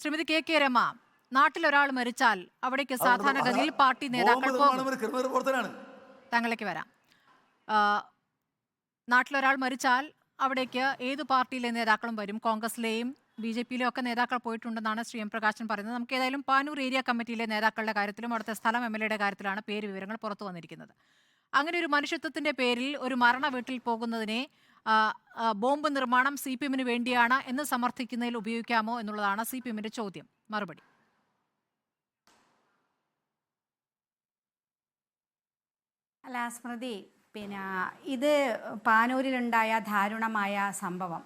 Shrimati K K Rama നാട്ടിൽ ഒരാൾ മരിച്ചാൽ അവിടേക്ക് സാധാരണഗതിയിൽ പാർട്ടി നേതാക്കൾ താങ്കളേക്ക് വരാം. നാട്ടിലൊരാൾ മരിച്ചാൽ അവിടേക്ക് ഏത് പാർട്ടിയിലെ നേതാക്കളും വരും? കോൺഗ്രസിലെയും ബി ജെ പിയിലെയും ഒക്കെ നേതാക്കൾ പോയിട്ടുണ്ടെന്നാണ് ശ്രീ എം പ്രകാശൻ പറയുന്നത്. നമുക്ക് ഏതായാലും പാനൂർ ഏരിയ കമ്മിറ്റിയിലെ നേതാക്കളുടെ കാര്യത്തിലും അവിടുത്തെ സ്ഥലം എം എൽ എയുടെ കാര്യത്തിലാണ് പേര് വിവരങ്ങൾ പുറത്തു വന്നിരിക്കുന്നത്. അങ്ങനെ ഒരു മനുഷ്യത്വത്തിന്റെ പേരിൽ ഒരു മരണ വീട്ടിൽ പോകുന്നതിനെ ബോംബ് നിർമ്മാണം സി പി എമ്മിന് വേണ്ടിയാണ് എന്ന് സമർത്ഥിക്കുന്നതിൽ ഉപയോഗിക്കാമോ എന്നുള്ളതാണ് സി പി എമ്മിന്റെ ചോദ്യം. മറുപടി. അല്ല സ്മൃതി പിന്നെ ഇത് പാനൂരിലുണ്ടായ ദാരുണമായ സംഭവം.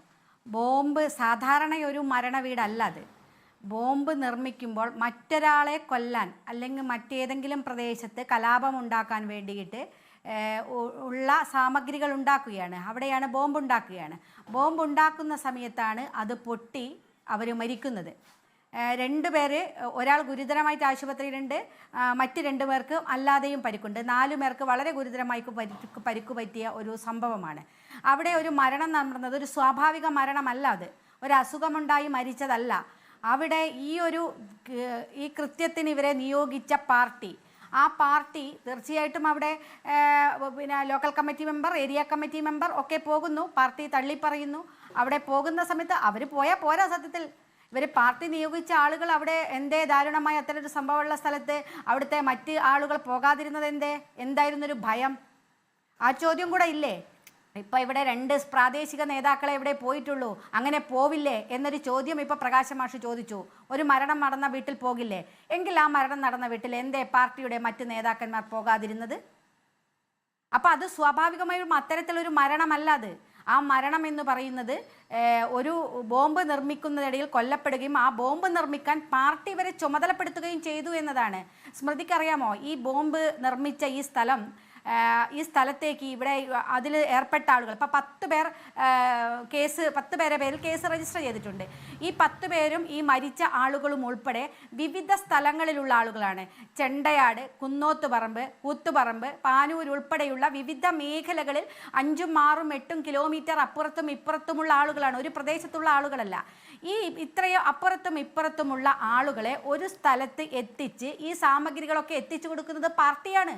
ബോംബ് സാധാരണ ഒരു മരണ വീടല്ല അത്. ബോംബ് നിർമ്മിക്കുമ്പോൾ മറ്റൊരാളെ കൊല്ലാൻ അല്ലെങ്കിൽ മറ്റേതെങ്കിലും പ്രദേശത്ത് കലാപമുണ്ടാക്കാൻ വേണ്ടിയിട്ട് ഉള്ള സാമഗ്രികൾ ഉണ്ടാക്കുകയാണ്. അവിടെയാണ് ബോംബ് ഉണ്ടാക്കുകയാണ്. ബോംബ് ഉണ്ടാക്കുന്ന സമയത്താണ് അത് പൊട്ടി അവർ മരിക്കുന്നത്. രണ്ട് പേര് ഒരാൾ ഗുരുതരമായിട്ട് ആശുപത്രിയിലുണ്ട് മറ്റ് രണ്ട് പേർക്ക് അല്ലാതെയും പരിക്കുണ്ട്. നാലു പേർക്ക് വളരെ ഗുരുതരമായി പരിക്ക് പരിക്ക് പറ്റിയ ഒരു സംഭവമാണ്. അവിടെ ഒരു മരണം നടന്നത് ഒരു സ്വാഭാവിക മരണമല്ല അത്. ഒരു അസുഖമുണ്ടായി മരിച്ചതല്ല. അവിടെ ഈ ഒരു ഈ കൃത്യത്തിന് ഇവരെ നിയോഗിച്ച പാർട്ടി ആ പാർട്ടി തീർച്ചയായിട്ടും അവിടെ പിന്നെ local committee member area committee member ഒക്കെ പോകുന്നു. പാർട്ടി തള്ളിപ്പറയുന്നു. അവിടെ പോകുന്ന സമയത്ത് അവർ പോയാൽ പോരാ സത്യത്തിൽ. ഇവർ പാർട്ടി നിയോഗിച്ച ആളുകൾ അവിടെ എന്തേ? ദാരുണമായ ഒരു സംഭവമുള്ള സ്ഥലത്ത് അവിടുത്തെ മറ്റ് ആളുകൾ പോകാതിരുന്നത് എന്തേ? എന്തായിരുന്നു ഒരു ഭയം? ആ ചോദ്യം കൂടെ ഇല്ലേ? ഇപ്പൊ ഇവിടെ രണ്ട് പ്രാദേശിക നേതാക്കളെ ഇവിടെ പോയിട്ടുള്ളൂ. അങ്ങനെ പോവില്ലേ? എന്നൊരു ചോദ്യം ഇപ്പോൾ പ്രകാശ് മാഷ് ചോദിച്ചു. ഒരു മരണം നടന്ന വീട്ടിൽ പോകില്ലേ? എങ്കിൽ ആ മരണം നടന്ന വീട്ടിൽ എന്തേ പാർട്ടിയുടെ മറ്റു നേതാക്കന്മാർ പോകാതിരുന്നത്? അപ്പൊ അത് സ്വാഭാവികമായും അത്തരത്തിലൊരു മരണമല്ല അത്. ആ മരണം എന്ന് പറയുന്നത് ഒരു ബോംബ് നിർമ്മിക്കുന്നതിനിടയിൽ കൊല്ലപ്പെടുകയും ആ ബോംബ് നിർമ്മിക്കാൻ പാർട്ടി വരെ ചുമതലപ്പെടുത്തുകയും ചെയ്തു എന്നതാണ്. സ്മൃതിക്കറിയാമോ? ഈ ബോംബ് നിർമ്മിച്ച ഈ സ്ഥലം ഈ സ്ഥലത്തേക്ക് ഇവിടെ അതിൽ ഏർപ്പെട്ട ആളുകൾ. ഇപ്പം പത്ത് പേർ കേസ് പത്ത് പേരെ പേരിൽ കേസ് രജിസ്റ്റർ ചെയ്തിട്ടുണ്ട്. ഈ പത്ത് പേരും ഈ മരിച്ച ആളുകളും ഉൾപ്പെടെ വിവിധ സ്ഥലങ്ങളിലുള്ള ആളുകളാണ്. ചെണ്ടയാട് കുന്നോത്തുപറമ്പ് കൂത്തുപറമ്പ് പാനൂർ ഉൾപ്പെടെയുള്ള വിവിധ മേഖലകളിൽ അഞ്ചും ആറും എട്ടും കിലോമീറ്റർ അപ്പുറത്തും ഇപ്പുറത്തുമുള്ള ആളുകളാണ്. ഒരു പ്രദേശത്തുള്ള ആളുകളല്ല. ഈ ഇത്രയോ അപ്പുറത്തും ഇപ്പുറത്തുമുള്ള ആളുകളെ ഒരു സ്ഥലത്ത് എത്തിച്ച് ഈ സാമഗ്രികളൊക്കെ എത്തിച്ചു കൊടുക്കുന്നത് പാർട്ടിയാണ്.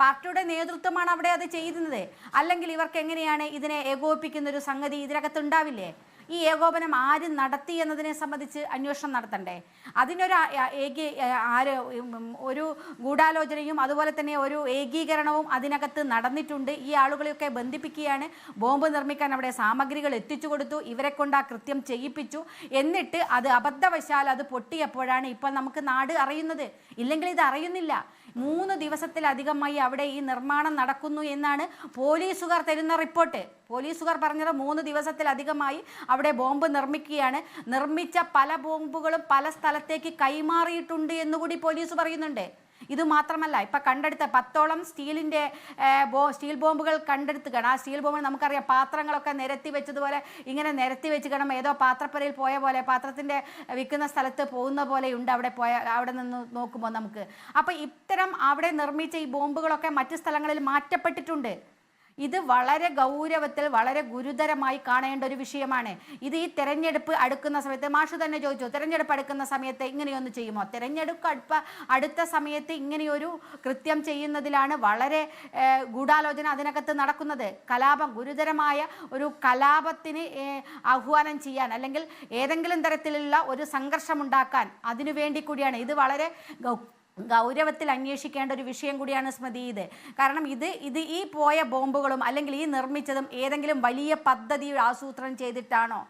പാർട്ടിയുടെ നേതൃത്വമാണ് അവിടെ അത് ചെയ്യുന്നത്. അല്ലെങ്കിൽ ഇവർക്ക് എങ്ങനെയാണ് ഇതിനെ ഏകോപിപ്പിക്കുന്ന ഒരു സംഗതി ഇതിനകത്ത് ഉണ്ടാവില്ലേ? ഈ ഏകോപനം ആര് നടത്തി എന്നതിനെ സംബന്ധിച്ച് അന്വേഷണം നടത്തണ്ടേ? അതിനൊരു ഏകീ ആര് ഒരു ഗൂഢാലോചനയും അതുപോലെ തന്നെ ഒരു ഏകീകരണവും അതിനകത്ത് നടന്നിട്ടുണ്ട്. ഈ ആളുകളെയൊക്കെ ബന്ധിപ്പിക്കുകയാണ്. ബോംബ് നിർമ്മിക്കാൻ അവിടെ സാമഗ്രികൾ എത്തിച്ചു കൊടുത്തു. ഇവരെ കൊണ്ട് ആ കൃത്യം ചെയ്യിപ്പിച്ചു. എന്നിട്ട് അത് അബദ്ധവശാൽ അത് പൊട്ടിയപ്പോഴാണ് ഇപ്പം നമുക്ക് നാട് അറിയുന്നത്. ഇല്ലെങ്കിൽ ഇത് അറിയുന്നില്ല. മൂന്ന് ദിവസത്തിലധികമായി അവിടെ ഈ നിർമ്മാണം നടക്കുന്നു എന്നാണ് പോലീസുകാർ തരുന്ന റിപ്പോർട്ട്. പോലീസുകാർ പറഞ്ഞത് മൂന്ന് ദിവസത്തിലധികമായി അവിടെ ബോംബ് നിർമ്മിക്കുകയാണ്. നിർമ്മിച്ച പല ബോംബുകളും പല സ്ഥലത്തേക്ക് കൈമാറിയിട്ടുണ്ട് എന്നുകൂടി പോലീസ് പറയുന്നുണ്ട്. ഇത് മാത്രമല്ല ഇപ്പം കണ്ടെടുത്ത പത്തോളം സ്റ്റീലിന്റെ ബോ സ്റ്റീൽ ബോംബുകൾ കണ്ടെടുത്തുകയാണ്. ആ സ്റ്റീൽ ബോംബ് നമുക്കറിയാം പാത്രങ്ങളൊക്കെ നിരത്തി വെച്ചതുപോലെ ഇങ്ങനെ നിരത്തി വെച്ച് കാണും ഏതോ പാത്രപ്പരയിൽ പോയ പോലെ പാത്രത്തിന്റെ വിൽക്കുന്ന സ്ഥലത്ത് പോകുന്ന പോലെയുണ്ട് അവിടെ പോയ അവിടെ നിന്ന് നോക്കുമ്പോൾ നമുക്ക്. അപ്പോൾ ഇത്തരം അവിടെ നിർമ്മിച്ച ഈ ബോംബുകളൊക്കെ മറ്റു സ്ഥലങ്ങളിൽ മാറ്റപ്പെട്ടിട്ടുണ്ട്. ഇത് വളരെ ഗൗരവത്തിൽ വളരെ ഗുരുതരമായി കാണേണ്ട ഒരു വിഷയമാണ്. ഇത് ഈ തെരഞ്ഞെടുപ്പ് അടുക്കുന്ന സമയത്ത് മാഷു തന്നെ ചോദിച്ചു തെരഞ്ഞെടുപ്പ് അടുക്കുന്ന സമയത്ത് ഇങ്ങനെയൊന്ന് ചെയ്യുമോ? തെരഞ്ഞെടുപ്പ് അടുപ്പ അടുത്ത സമയത്ത് ഇങ്ങനെയൊരു കൃത്യം ചെയ്യുന്നതിലാണ് വളരെ ഗൂഢാലോചന അതിനകത്ത് നടക്കുന്നത്. കലാപം ഗുരുതരമായ ഒരു കലാപത്തിന് ആഹ്വാനം ചെയ്യാൻ അല്ലെങ്കിൽ ഏതെങ്കിലും തരത്തിലുള്ള ഒരു സംഘർഷമുണ്ടാക്കാൻ അതിനു വേണ്ടി കൂടിയാണ്. ഇത് വളരെ ഗൗരവത്തിൽ അന്വേഷിക്കേണ്ട ഒരു വിഷയം കൂടിയാണ് സ്മൃതി ഇത്. കാരണം ഇത് ഇത് ഈ പോയ ബോംബുകളും അല്ലെങ്കിൽ ഈ നിർമ്മിച്ചതും ഏതെങ്കിലും വലിയ പദ്ധതി ആസൂത്രണം ചെയ്തിട്ടാണോ?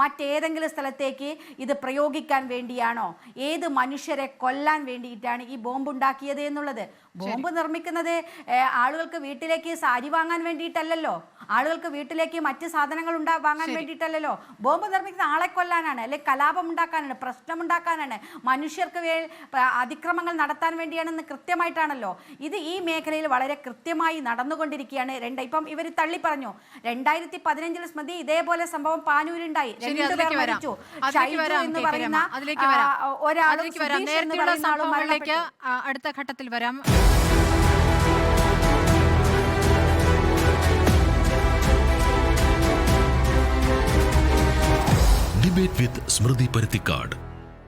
മറ്റേതെങ്കിലും സ്ഥലത്തേക്ക് ഇത് പ്രയോഗിക്കാൻ വേണ്ടിയാണോ? ഏത് മനുഷ്യരെ കൊല്ലാൻ വേണ്ടിയിട്ടാണ് ഈ ബോംബ് ഉണ്ടാക്കിയത് എന്നുള്ളത് ബോംബ് നിർമ്മിക്കുന്നത് ആളുകൾക്ക് വീട്ടിലേക്ക് സാരി വാങ്ങാൻ വേണ്ടിയിട്ടല്ലല്ലോ? ആളുകൾക്ക് വീട്ടിലേക്ക് മറ്റ് സാധനങ്ങൾ ഉണ്ടാ വാങ്ങാൻ വേണ്ടിയിട്ടല്ലല്ലോ? ബോംബ് നിർമ്മിക്കുന്നത് ആളെ കൊല്ലാനാണ് അല്ലെങ്കിൽ കലാപം ഉണ്ടാക്കാനാണ് പ്രശ്നമുണ്ടാക്കാനാണ് മനുഷ്യർക്ക് വേ അതിക്രമങ്ങൾ നടത്താൻ വേണ്ടിയാണെന്ന് കൃത്യമായിട്ടാണല്ലോ. ഇത് ഈ മേഖലയിൽ വളരെ കൃത്യമായി നടന്നുകൊണ്ടിരിക്കുകയാണ്. രണ്ട് ഇപ്പം ഇവർ തള്ളി പറഞ്ഞു രണ്ടായിരത്തി പതിനഞ്ചിൽ സ്മൃതി ഇതേപോലെ സംഭവം പാനൂരുണ്ടായി ശരി രണ്ടുപേർ അതിലേക്ക് വരാം. മരിച്ചു അതിലേക്ക് ഷൈജു വരാം എന്ന് കെ കെ പറയുന്ന രമ. അതിലേക്ക് വരാം. ആ, ഒരാളും അതിലേക്ക് വരാം. സുധീഷ് എന്ന് നേരത്തെയുള്ള പറയുന്ന ആളും സംഭവങ്ങളിലേക്ക് മരണപ്പെട്ടു. ആ, അടുത്ത ഘട്ടത്തിൽ വരാം. ഡിബേറ്റ് വിത്ത് സ്മൃതി പരുത്തിക്കാട്